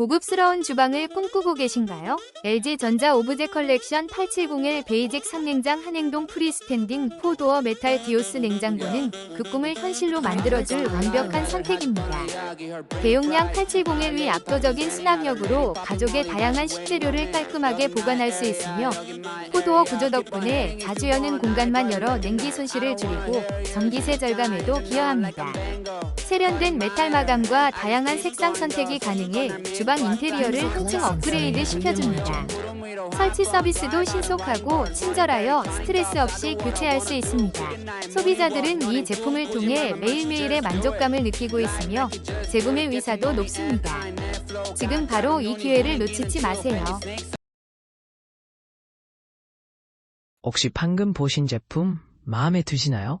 고급스러운 주방을 꿈꾸고 계신가요? LG전자 오브제 컬렉션 870L 베이직 3냉장 한행동 프리스탠딩 포도어 메탈 디오스 냉장고는 그 꿈을 현실로 만들어줄 완벽한 선택입니다. 대용량 870L 위 압도적인 수납력으로 가족의 다양한 식재료를 깔끔하게 보관할 수 있으며 포도어 구조 덕분에 자주 여는 공간만 열어 냉기 손실을 줄이고 전기세 절감에도 기여합니다. 세련된 메탈 마감과 다양한 색상 선택이 가능해 주방 인테리어를 한층 업그레이드 시켜줍니다. 설치 서비스도 신속하고 친절하여 스트레스 없이 교체할 수 있습니다. 소비자들은 이 제품을 통해 매일매일의 만족감을 느끼고 있으며 재구매 위사도 높습니다. 지금 바로 이 기회를 놓치지 마세요. 혹시 방금 보신 제품 마음에 드시나요?